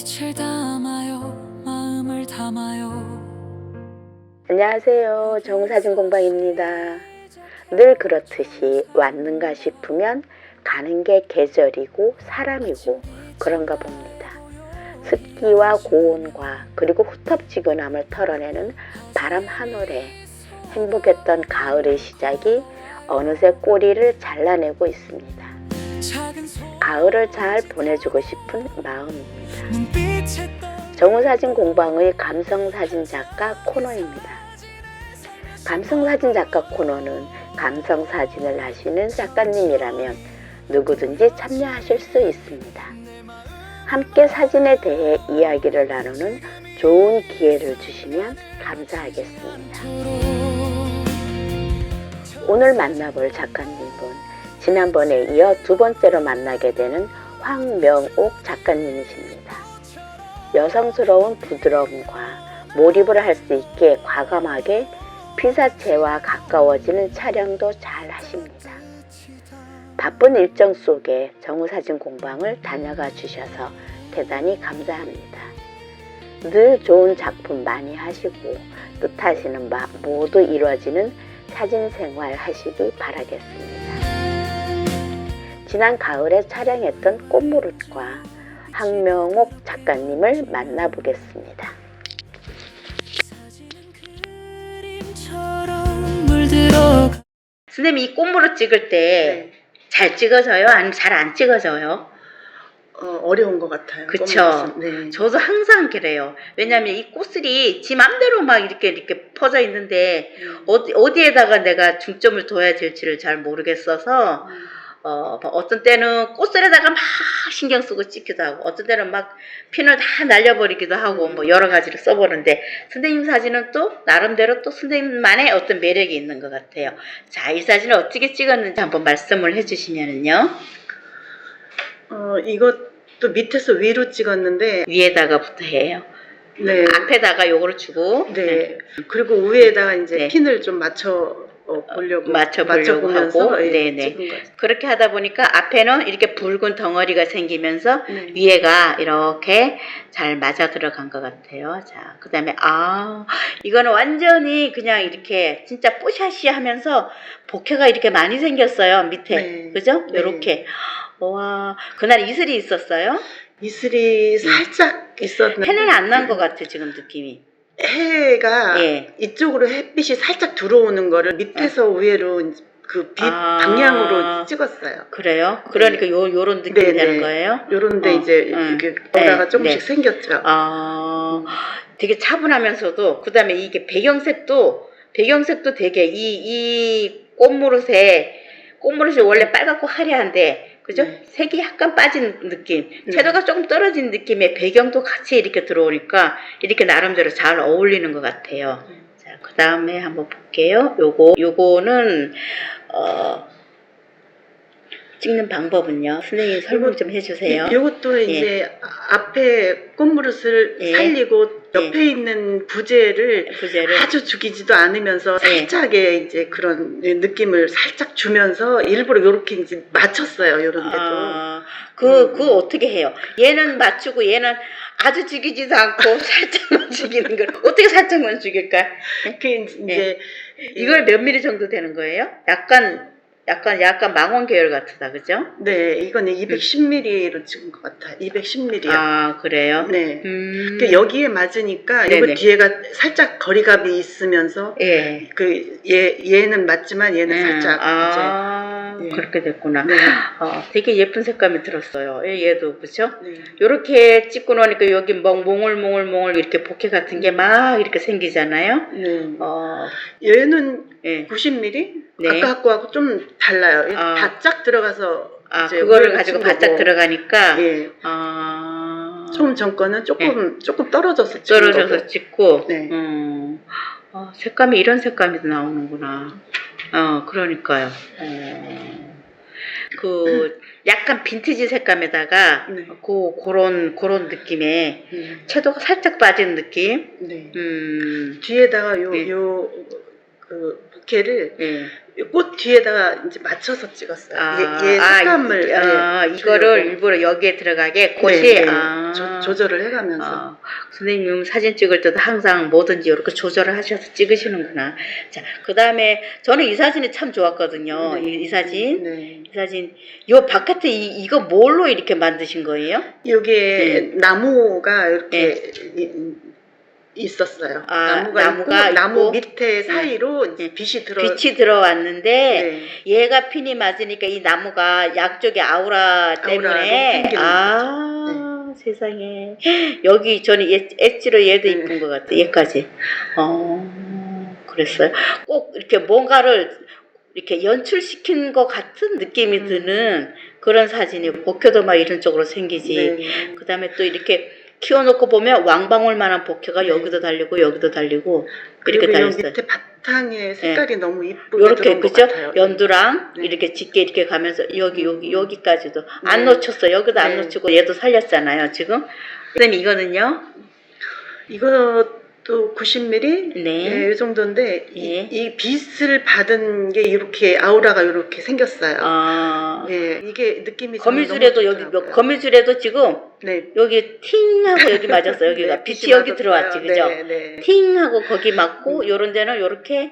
빛을 담아요 마음을 담아요 안녕하세요. 정사진 공방입니다. 늘 그렇듯이 왔는가 싶으면 가는 게 계절이고 사람이고 그런가 봅니다. 습기와 고온과 그리고 후텁지근함을 털어내는 바람 한 올에 행복했던 가을의 시작이 어느새 꼬리를 잘라내고 있습니다. 가을을 잘 보내주고 싶은 마음입니다. 정우사진 공방의 감성사진 작가 코너입니다. 감성사진 작가 코너는 감성사진을 하시는 작가님이라면 누구든지 참여하실 수 있습니다. 함께 사진에 대해 이야기를 나누는 좋은 기회를 주시면 감사하겠습니다. 오늘 만나볼 작가님은 지난번에 이어 두 번째로 만나게 되는 황명옥 작가님이십니다. 여성스러운 부드러움과 몰입을 할 수 있게 과감하게 피사체와 가까워지는 촬영도 잘 하십니다. 바쁜 일정 속에 정우사진 공방을 다녀가 주셔서 대단히 감사합니다. 늘 좋은 작품 많이 하시고 뜻하시는 바 모두 이루어지는 사진 생활 하시기 바라겠습니다. 지난 가을에 촬영했던 꽃무릇과 황명옥 작가님을 만나보겠습니다. 선생님 이 꽃무릇 찍을 때 잘 찍어져요? 아니면 잘 안 찍어져요? 어, 어려운 것 같아요. 그쵸. 네. 저도 항상 그래요. 왜냐면 이 꽃들이 지 맘대로 막 이렇게 이렇게 퍼져 있는데 어디 어디에다가 내가 중점을 둬야 될지를 잘 모르겠어서 어 어떤 때는 꽃들에다가 막 신경 쓰고 찍기도 하고 어떤 때는 막 핀을 다 날려버리기도 하고 뭐 여러 가지로 써보는데 선생님 사진은 또 나름대로 또 선생님만의 어떤 매력이 있는 것 같아요. 자 이 사진을 어떻게 찍었는지 한번 말씀을 해주시면은요 어, 이것도 밑에서 위로 찍었는데, 위에다가부터 해요. 네. 앞에다가 요거를 주고 네. 그리고 위에다가 이제 네. 핀을 좀 맞춰 어, 보려고 맞춰보려고 하고, 예, 네네. 그렇게 하다 보니까 앞에는 이렇게 붉은 덩어리가 생기면서 네. 위에가 이렇게 잘 맞아 들어간 것 같아요. 자, 그 다음에, 아, 이거는 완전히 그냥 이렇게 진짜 뽀샤시 하면서 복회가 이렇게 많이 생겼어요. 밑에. 네. 그죠? 네. 요렇게. 와, 그날 이슬이 있었어요? 이슬이 살짝 있었는데 해는 안 난 것 같아, 지금 느낌이. 해가 예. 이쪽으로 햇빛이 살짝 들어오는 거를 밑에서 위로 그 빛 아. 방향으로 찍었어요. 그래요? 그러니까 요, 요런 느낌이 네, 되는 네. 거예요? 요런데 어, 이제 음. 이렇게 보다가 네, 조금씩 네. 생겼죠. 아, 되게 차분하면서도 그다음에 이게 배경색도 배경색도 되게 이 이 꽃무릇에 꽃무릇이 원래 빨갛고 화려한데 그죠? 네. 색이 약간 빠진 느낌, 네. 채도가 조금 떨어진 느낌의 배경도 같이 이렇게 들어오니까 이렇게 나름대로 잘 어울리는 것 같아요. 네. 자, 그 다음에 한번 볼게요. 요거 요거는 어 찍는 방법은요. 선생님 설명 좀 해주세요. 이- 이것도 이제 앞에 꽃무릇을 예. 살리고 옆에 있는 부재를 부제를 아주 죽이지도 않으면서 예. 살짝의 이제 그런 느낌을 살짝 주면서 일부러 이렇게 이제 맞췄어요. 이런 데도. 아, 그, 음. 그 어떻게 해요? 얘는 맞추고 얘는 아주 죽이지도 않고 살짝만 죽이는 걸 어떻게 살짝만 죽일까? 그 이제 이걸 몇 미리 정도 되는 거예요? 약간, 약간, 약간 망원 계열 같다, 그죠? 네, 이거는 210mm로 찍은 것 같아요. 210mm요. 아, 그래요? 네. 음. 그 여기에 맞으니까 네네. 이거 뒤에가 살짝 거리감이 있으면서 예. 그 얘 얘는 맞지만 얘는 네. 살짝 아, 이제 예. 그렇게 됐구나. 네. 어, 되게 예쁜 색감이 들었어요. 예, 얘도, 그죠? 네. 요렇게 찍고 나니까 여기 뭐 몽글몽글몽글 이렇게 복회 같은 게 막 이렇게 생기잖아요. 네. 어, 얘는 예. 90mm? 네. 아까 거하고 좀 달라요. 아. 바짝 들어가서 아, 이제 그거를 가지고 친 바짝 거고. 들어가니까, 예. 아, 처음 전 거는 조금 조금 떨어져서 찍은 떨어져서 거고. 찍고, 네. 음, 어, 색감이 이런 색감이 나오는구나. 어, 그러니까요. 어, 그, 약간 빈티지 색감에다가, 네. 그, 그런, 그런 느낌의, 네. 채도가 살짝 빠진 느낌? 네. 음, 뒤에다가 요 네. 요 그 부케를 예. 꽃 뒤에다가 이제 맞춰서 찍었어요. 아, 얘, 얘 아, 색감을 이, 아, 예, 이거를 주려고. 일부러 여기에 들어가게 꽃이 네, 네. 아, 조- 조절을 해가면서 어, 선생님 사진 찍을 때도 항상 뭐든지 이렇게 조절을 하셔서 찍으시는구나. 자, 그 다음에 저는 이 사진이 참 좋았거든요. 네. 이, 이 사진. 네. 이 사진. 요 바깥에 이, 이거 뭘로 이렇게 만드신 거예요? 여기에 나무가 이렇게 이- 있었어요. 네. 아, 나무가, 나무가 있고, 나무. 밑에 사이로 이제 네. 빛이 들어. 빛이 들어왔는데 네. 얘가 핀이 맞으니까 이 나무가 양쪽에 아우라 때문에 생기는 아 세상에 여기 저는 엣- 엣지로 얘도 네. 이쁜 것 같아 얘까지 어 그랬어요 꼭 이렇게 뭔가를 이렇게 연출시킨 것 같은 느낌이 음. 드는 그런 사진이 복효도 막 이런 쪽으로 생기지 네. 그 다음에 또 이렇게 키워놓고 보면 왕방울 만한 복효가 네. 여기도 달리고 여기도 달리고 이렇게 달렸어요. 밑에 바탕의 색깔이 너무 이쁘게 것 그죠? 같아요. 연두랑 네. 이렇게 짙게 이렇게 가면서 여기 여기 여기까지도 안 네. 놓쳤어. 여기도 안 네. 놓치고 얘도 살렸잖아요. 지금. 선생님 이거는요? 이것 도 90mm 네. 네, 이 정도인데 예. 이, 이 빛을 받은 게 이렇게 아우라가 이렇게 생겼어요. 아 예, 이게 느낌이 거미줄에도 너무 여기 좋더라고요. 몇 거미줄에도 지금 네. 여기 팅하고 여기 맞았어. 여기가 네, 빛이 여기 맞았어요. 들어왔지, 그죠? 네, 네. 팅하고 거기 맞고 요런 데는 요렇게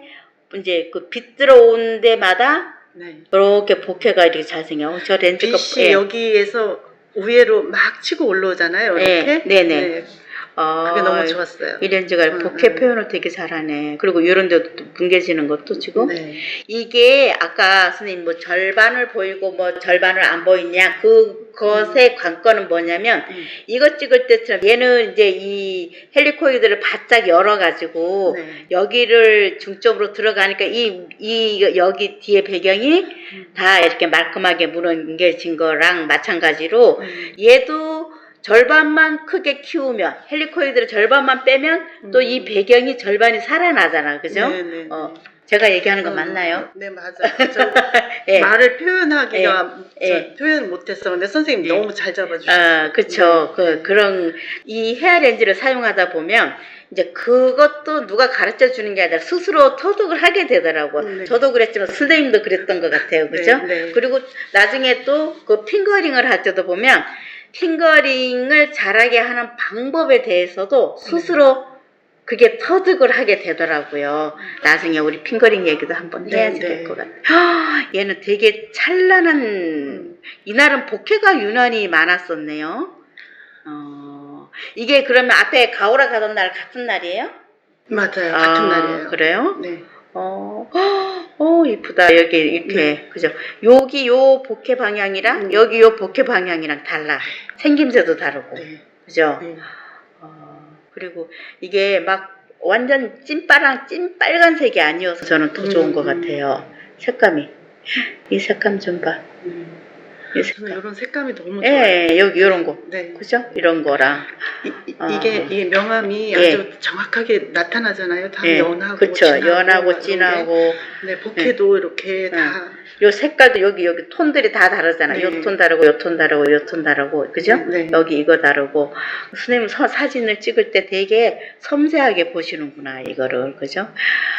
이제 그 빛 들어온 데마다 네. 이렇게 복회가 이렇게 잘 생겨. 어, 저 렌즈가 빛이 예. 여기에서 위로 막 치고 올라오잖아요. 네, 이렇게. 네 네. 아, 그게 너무 좋았어요. 이 렌즈가 음, 복회 음. 표현을 되게 잘하네. 그리고 이런 데도 또 뭉개지는 것도 지금 네. 이게 아까 선생님 뭐 절반을 보이고 뭐 절반을 안 보이냐 그것의 관건은 뭐냐면 음. 이거 찍을 때처럼 얘는 이제 이 헬리코이드를 바짝 열어가지고 네. 여기를 중점으로 들어가니까 이, 이 여기 뒤에 배경이 다 이렇게 말끔하게 무너진 거랑 마찬가지로 음. 얘도 절반만 크게 키우면 헬리코이드를 절반만 빼면 또이 음. 배경이 절반이 살아나잖아 그죠? 네, 네. 어 제가 얘기하는 거 음, 맞나요? 네 맞아요. 저 예. 말을 표현하기가 예. 저 표현 못했어. 근데 선생님 예. 너무 잘 잡아주셨어요. 아, 그쵸. 네. 그, 그런, 이 헤어 렌즈를 사용하다 보면, 이제 그것도 누가 가르쳐 주는 게 아니라 스스로 터득을 하게 되더라고. 네. 저도 그랬지만 선생님도 그랬던 것 같아요. 그죠? 네, 네. 그리고 나중에 또 그 핑거링을 할 때도 보면, 핑거링을 잘하게 하는 방법에 대해서도 스스로 그게 터득을 하게 되더라고요. 나중에 우리 핑거링 얘기도 한번 네, 해야지 네. 될것 같아요. 헉, 얘는 되게 찬란한, 이날은 복회가 유난히 많았었네요. 어, 이게 그러면 앞에 가오라 가던 날 같은 날이에요? 맞아요. 아, 같은 날이에요. 그래요? 네. 어, 헉, 어, 이쁘다. 여기 이렇게, 그죠? 여기 요 복회 방향이랑 음. 여기 요 복회 방향이랑 달라. 생김새도 다르고, 네. 그죠? 네. 어, 그리고 이게 막 완전 찐빠랑 찐빨간색이 아니어서 저는 더 좋은 음. 것 같아요. 색감이. 이 색감 좀 봐. 음. 이 저는 색감. 이런 색감이 너무 좋아요. 예, 여기 이런 거. 네. 그죠? 이런 거랑. 이, 이- 아. 이게 이게 명암이 예. 아주 정확하게 나타나잖아요. 다 예, 연하고 그쵸. 진하고 막 연하고 이런 게. 진하고. 네, 복회도 이렇게 다 요 색깔도 여기, 여기 톤들이 다 다르잖아. 네. 요톤 다르고, 요톤 다르고, 요톤 다르고. 그죠? 네. 여기 이거 다르고. 선생님 서, 사진을 찍을 때 되게 섬세하게 보시는구나, 이거를. 그죠?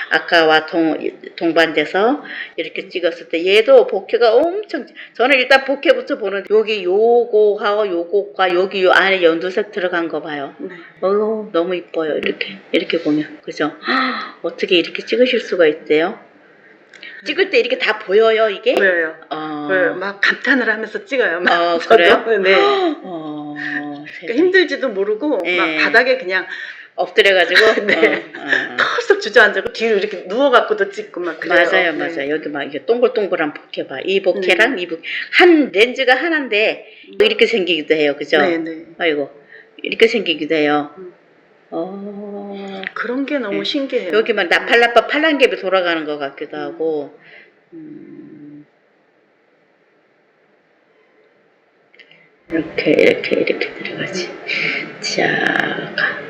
아까와 동, 동반돼서 이렇게 찍었을 때 얘도 복회가 엄청, 저는 일단 복 회부터 보는데 여기 요거하고 요거과 여기 요 안에 연두색 들어간 거 봐요. 네. 어 너무 이뻐요. 이렇게. 이렇게 보면. 그죠? 어떻게 이렇게 찍으실 수가 있대요? 찍을 때 이렇게 다 보여요, 이게? 보여요. 어. 보여요. 막 감탄을 하면서 찍어요. 막 어, 저도. 그래요? 네. 어, 그러니까. 힘들지도 모르고 네. 막 바닥에 그냥 엎드려가지고. 네. 어, 어. 털썩 주저앉고 뒤로 이렇게 누워갖고도 찍고 막 그래요. 맞아요, 네. 맞아요. 여기 막 이게 동글동글한 복해 봐. 이 복해랑 이 복해. 한 렌즈가 하나인데 이렇게 생기기도 해요. 그죠? 네, 네. 아이고. 이렇게 생기기도 해요. 음. 어, 그런 게 너무 네. 신기해요. 여기 막 나팔나팔 팔랑개비 돌아가는 것 같기도 하고. 음. 이렇게, 이렇게, 이렇게 들어가지. 자, 가.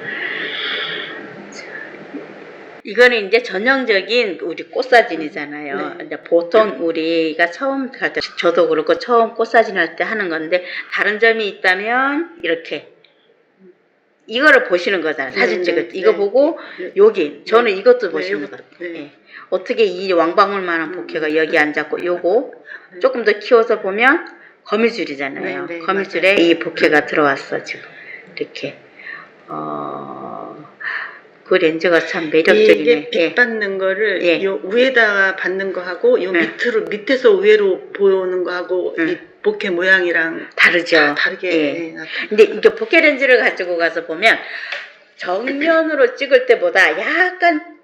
이거는 이제 전형적인 우리 꽃사진이잖아요. 네. 이제 보통 우리가 처음 할 때, 저도 그렇고 처음 꽃사진 할 때 하는 건데, 다른 점이 있다면, 이렇게. 이거를 보시는 거잖아요. 사진 네, 찍을 네, 때. 이거 네. 보고, 네. 여기, 저는 이것도 네, 보시는 이것도, 거예요. 네. 예. 어떻게 이 왕방울만한 음. 복회가 여기 앉았고, 요거 네. 조금 더 키워서 보면 거미줄이잖아요. 네, 네, 거미줄에 이 복회가 들어왔어, 지금. 이렇게 어, 그 렌즈가 참 이게 매력적이네. 빛 받는 거를 예. 요 위에다가 받는 거하고 요 예. 밑으로 밑에서 위로 보는 거하고 음. 이 보케 모양이랑 다르죠. 다 다르게 예. 예, 근데 이게 보케 렌즈를 가지고 가서 보면 정면으로 찍을 때보다 약간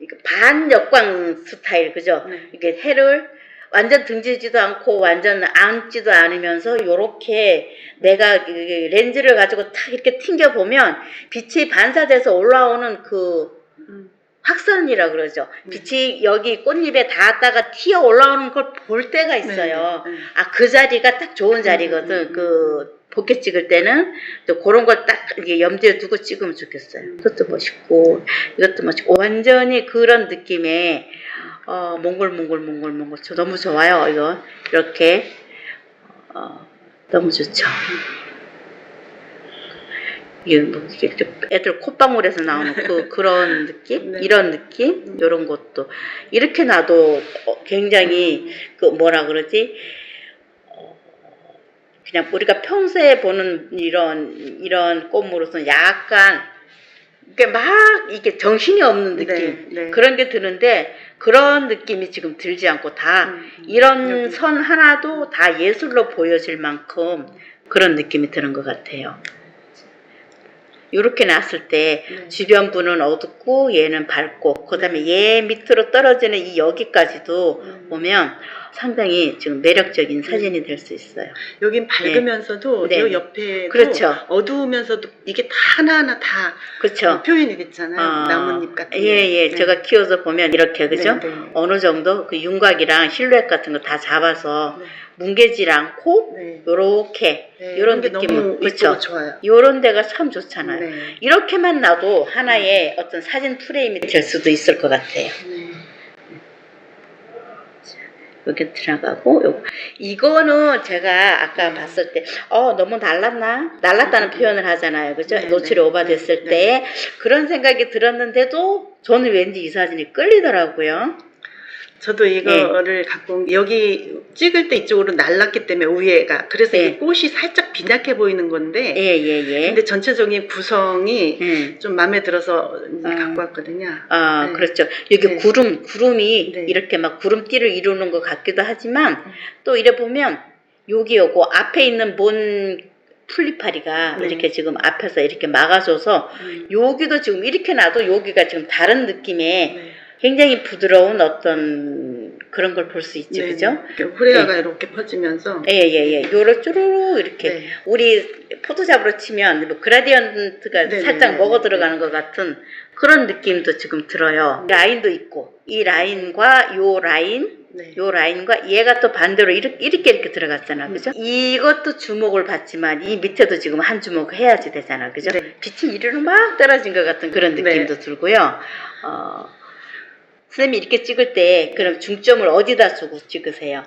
이거 반역광 스타일 그죠? 네. 이게 해를 완전 등지지도 않고 완전 앉지도 않으면서 요렇게 내가 이 렌즈를 가지고 탁 이렇게 튕겨 보면 빛이 반사돼서 올라오는 그 음. 확선이라 그러죠. 네. 빛이 여기 꽃잎에 닿았다가 튀어 올라오는 걸 볼 때가 있어요. 네, 네. 아, 그 자리가 딱 좋은 자리거든. 음, 음, 그, 포켓 찍을 때는 또 그런 걸 딱 염두에 두고 찍으면 좋겠어요. 음. 이것도 멋있고, 이것도 멋있고, 완전히 그런 느낌의, 어, 몽골몽골몽골몽골. 저 너무 좋아요, 이거. 이렇게. 어, 너무 좋죠. 이게 뭐, 애들 콧방울에서 나오는 그, 그런 느낌? 네. 이런 느낌? 음. 이런 것도. 이렇게 놔도 어, 굉장히 그 뭐라 그러지? 어, 그냥 우리가 평소에 보는 이런 이런 꽃무로서는 약간 이게 막 이게 정신이 없는 느낌 네, 네. 그런 게 드는데 그런 느낌이 지금 들지 않고 다 음, 음. 이런 여기. 선 하나도 다 예술로 보여질 만큼 그런 느낌이 드는 것 같아요. 이렇게 놨을 때 네. 주변부는 어둡고 얘는 밝고 그다음에 얘 밑으로 떨어지는 이 여기까지도 음. 보면 상당히 지금 매력적인 사진이 될 수 있어요. 여긴 밝으면서도 네. 요 옆에 그렇죠. 어두우면서도 이게 다 하나하나 다 그렇죠. 표현이 됐잖아요. 아, 나뭇잎 같은 예, 예. 게. 제가 키워서 보면 이렇게 그죠? 네, 네. 어느 정도 그 윤곽이랑 실루엣 같은 거 다 잡아서 네. 뭉개질 않고 네. 요렇게 네, 요런 게 느낌은 그렇죠. 좋아요. 요런 데가 참 좋잖아요. 네. 이렇게만 놔도 하나의 어떤 사진 프레임이 될 수도 있을 것 같아요. 네. 여기 들어가고 요. 이거는 제가 아까 봤을 때 어 너무 날랐나? 날랐다는 표현을 하잖아요. 그죠? 네, 노출이 네, 오버됐을 네, 때. 그런 생각이 들었는데도 저는 왠지 이 사진이 끌리더라고요 저도 이거를 갖고 온- 여기 찍을 때 이쪽으로 날랐기 때문에 위에가 그래서 네. 이 꽃이 살짝 빈약해 보이는 건데 예예예 근데 전체적인 구성이 음. 좀 마음에 들어서 이제 아. 갖고 왔거든요. 아 네. 그렇죠 여기 네. 구름 구름이 네. 이렇게 막 구름띠를 이루는 것 같기도 하지만 음. 또 이래 보면 여기 요거 앞에 있는 몬 풀리파리가 네. 이렇게 지금 앞에서 이렇게 막아줘서 음. 여기도 지금 이렇게 놔도 여기가 지금 다른 느낌의 네. 굉장히 부드러운 어떤 그런 걸 볼 수 있지, 네, 그죠? 네. 이렇게 후레아가 이렇게 퍼지면서 예, 예, 예. 요를 쭈루루 이렇게. 네. 우리 포토잡으로 치면 뭐 그라디언트가 네, 살짝 네, 네, 먹어 네. 들어가는 것 같은 그런 느낌도 지금 들어요. 라인도 있고, 이 라인과 요 라인, 네. 요 라인과 얘가 또 반대로 이렇게 이렇게, 이렇게 들어갔잖아, 음. 그죠? 이것도 주목을 받지만 이 밑에도 지금 한 주목 해야지 되잖아, 그죠? 네. 빛이 이리로 막 떨어진 것 같은 그런 네. 느낌도 들고요. 어, 선생님이 이렇게 찍을 때 그럼 중점을 어디다 두고 찍으세요?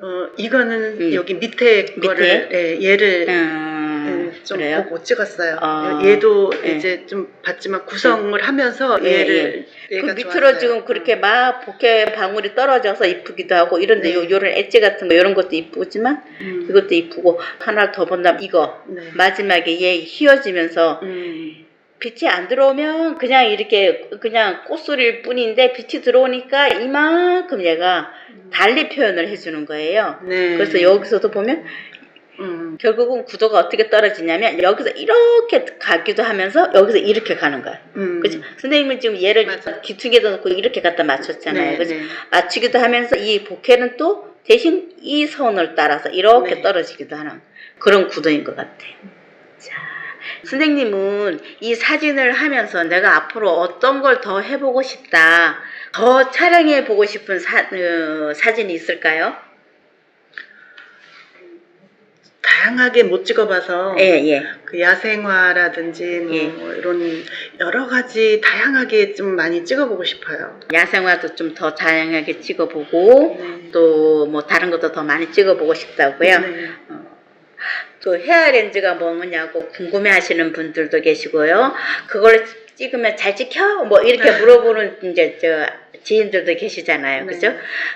어, 이거는 음. 여기 밑에, 거를 예, 얘를 음, 예, 좀 그래요? 보고 찍었어요. 아. 얘도 예. 이제 좀 봤지만 구성을 하면서 예, 얘를 그 얘가 밑으로 좋았어요. 지금 그렇게 막 복해 방울이 떨어져서 이쁘기도 하고 이런데 네. 요 요런 엣지 같은 거 이런 것도 이쁘지만 음. 이것도 이쁘고 하나 더 본다면 이거 네. 마지막에 얘 휘어지면서 음. 빛이 안 들어오면 그냥 이렇게 그냥 꽃소리일 뿐인데 빛이 들어오니까 이만큼 얘가 달리 표현을 해주는 거예요. 네. 그래서 여기서도 보면 음. 결국은 구도가 어떻게 떨어지냐면 여기서 이렇게 가기도 하면서 여기서 이렇게 가는 거야. 음. 그죠? 선생님은 지금 얘를 맞아. 기퉁에다 놓고 이렇게 갖다 맞췄잖아요. 네, 그죠? 네. 맞추기도 하면서 이 복회는 또 대신 이 선을 따라서 이렇게 네. 떨어지기도 하는 그런 구도인 것 같아요. 자, 선생님은 이 사진을 하면서 내가 앞으로 어떤 걸 더 해보고 싶다, 더 촬영해 보고 싶은 사, 어, 사진이 있을까요? 다양하게 못 찍어봐서 예, 예. 그 야생화라든지 뭐 예. 이런 여러 가지 다양하게 좀 많이 찍어보고 싶어요. 야생화도 좀 더 다양하게 찍어보고 네. 또뭐 다른 것도 더 많이 찍어보고 싶다고요. 네. 그 헤어 렌즈가 뭐냐고 궁금해 하시는 분들도 계시고요. 그걸 찍으면 잘 찍혀? 뭐 이렇게 물어보는 이제 저 지인들도 계시잖아요. 네. 그죠?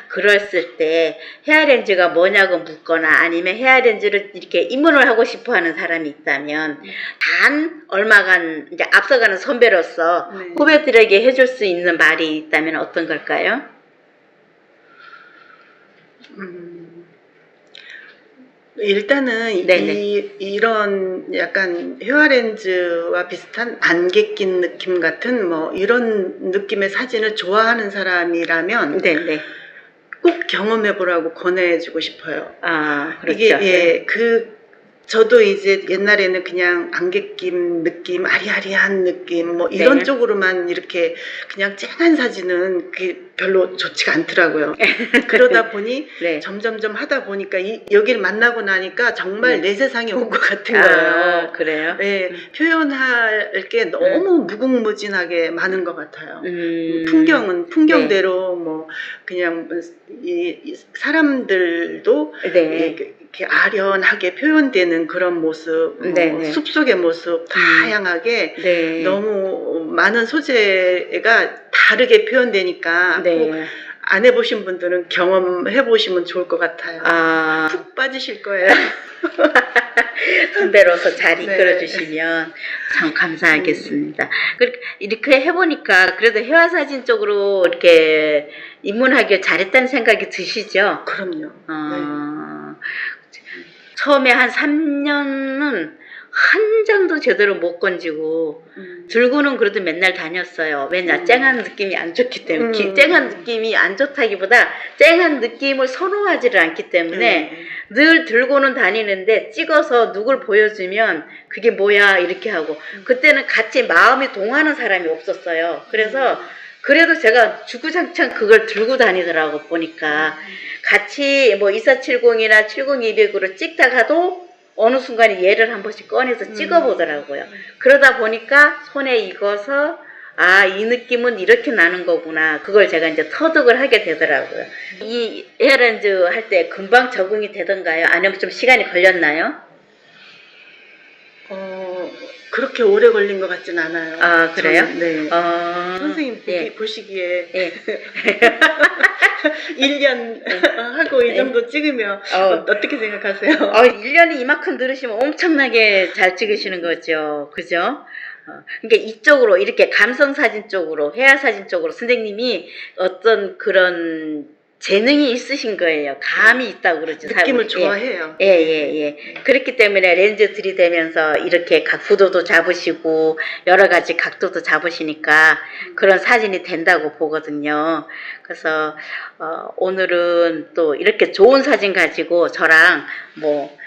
그랬을 때 헤어렌즈가 뭐냐고 묻거나 아니면 헤어렌즈를 이렇게 입문을 하고 싶어 하는 사람이 있다면 단 얼마간 이제 앞서가는 선배로서 네. 후배들에게 해줄 수 있는 말이 있다면 어떤 걸까요? 음, 일단은 네네. 이, 이런 약간 헤어렌즈와 비슷한 안개 낀 느낌 같은 뭐 이런 느낌의 사진을 좋아하는 사람이라면 네네. 꼭 경험해 보라고 권해주고 싶어요. 아, 그렇죠. 이게 예, 그 저도 이제 옛날에는 그냥 안개 낀 느낌, 아리아리한 느낌 뭐 이런 네. 쪽으로만 이렇게 그냥 쨍한 사진은 그 별로 좋지가 않더라고요. 그러다 보니 네. 점점점 하다 보니까 이, 여기를 만나고 나니까 정말 네. 내 세상에 온 것 같은 아, 거예요. 그래요? 네, 표현할 게 너무 무궁무진하게 많은 것 같아요. 음. 풍경은 풍경대로 뭐 그냥 이, 이 사람들도 네. 이렇게 이렇게 아련하게 표현되는 그런 모습, 뭐 네, 네. 숲속의 모습 다양하게 네. 너무 많은 소재가 다르게 표현되니까 네. 꼭안 해보신 분들은 경험해 보시면 좋을 것 같아요. 아, 푹 빠지실 거예요. 선배로서 잘 네. 이끌어 주시면 참 감사하겠습니다. 그렇게 이렇게 해보니까 그래도 회화 사진 쪽으로 이렇게 입문하길 잘했다는 생각이 드시죠? 그럼요. 어, 처음에 한 3년은 한 장도 제대로 못 건지고 음. 들고는 그래도 맨날 다녔어요. 왜냐 음. 쨍한 느낌이 안 좋기 때문에 기- 음. 쨍한 느낌이 안 좋다기보다 쨍한 느낌을 선호하지를 않기 때문에 음. 늘 들고는 다니는데 찍어서 누굴 보여주면 그게 뭐야 이렇게 하고 그때는 같이 마음이 동하는 사람이 없었어요. 그래서 그래도 제가 주구장창 그걸 들고 다니더라고 보니까 같이 뭐 2470이나 70200으로 찍다가도 어느 순간에 얘를 한 번씩 꺼내서 찍어보더라고요. 그러다 보니까 손에 익어서 아, 이 느낌은 이렇게 나는 거구나. 그걸 제가 이제 터득을 하게 되더라고요. 이 헤어렌즈 할 때 금방 적응이 되던가요? 아니면 좀 시간이 걸렸나요? 어, 그렇게 오래 걸린 것 같진 않아요. 아, 그래요? 저는, 네. 어, 선생님 보기, 예. 보시기에 예. 1년 하고 이 네. 정도 찍으면 어. 어, 어떻게 생각하세요? 어, 1년에 이만큼 들으시면 엄청나게 잘 찍으시는 거죠. 그죠? 어, 그러니까 이쪽으로 이렇게 감성 사진 쪽으로 회화 사진 쪽으로 선생님이 어떤 그런 재능이 있으신 거예요. 감이 있다고 그러죠. 느낌을 예. 좋아해요. 예, 예, 예. 그렇기 때문에 렌즈 들이대면서 이렇게 각도도 잡으시고 여러 가지 각도도 잡으시니까 그런 사진이 된다고 보거든요. 그래서 어, 오늘은 또 이렇게 좋은 사진 가지고 저랑 뭐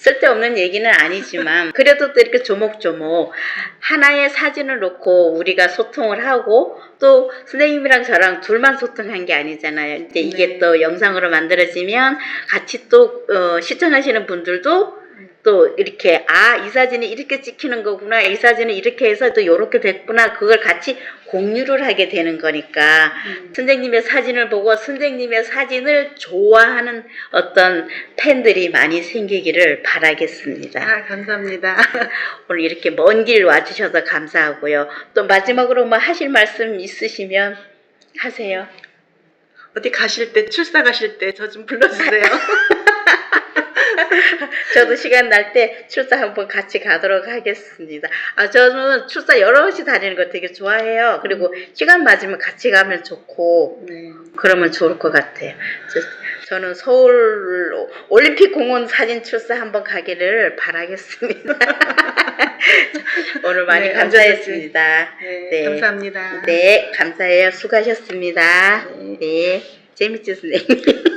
쓸데없는 얘기는 아니지만 그래도 또 이렇게 조목조목 하나의 사진을 놓고 우리가 소통을 하고 또 선생님이랑 저랑 둘만 소통한 게 아니잖아요. 이제 이게 네. 또 영상으로 만들어지면 같이 또 어, 시청하시는 분들도 또 이렇게 아 이 사진이 이렇게 찍히는 거구나 이 사진은 이렇게 해서 또 이렇게 됐구나 그걸 같이 공유를 하게 되는 거니까 음. 선생님의 사진을 보고 선생님의 사진을 좋아하는 어떤 팬들이 많이 생기기를 바라겠습니다. 아, 감사합니다. 오늘 이렇게 먼 길 와주셔서 감사하고요. 또 마지막으로 뭐 하실 말씀 있으시면 하세요. 어디 가실 때, 출사 가실 때 저 좀 불러주세요. 저도 시간 날 때 출사 한번 같이 가도록 하겠습니다. 아, 저는 출사 여럿이 다니는 거 되게 좋아해요. 그리고 시간 맞으면 같이 가면 좋고, 네. 그러면 좋을 것 같아요. 저, 는 서울 올림픽 공원 사진 출사 한번 가기를 바라겠습니다. 오늘 많이 네, 감사했습니다. 네, 네. 감사합니다. 네, 감사해요. 수고하셨습니다. 네. 네, 재밌지, 선생님?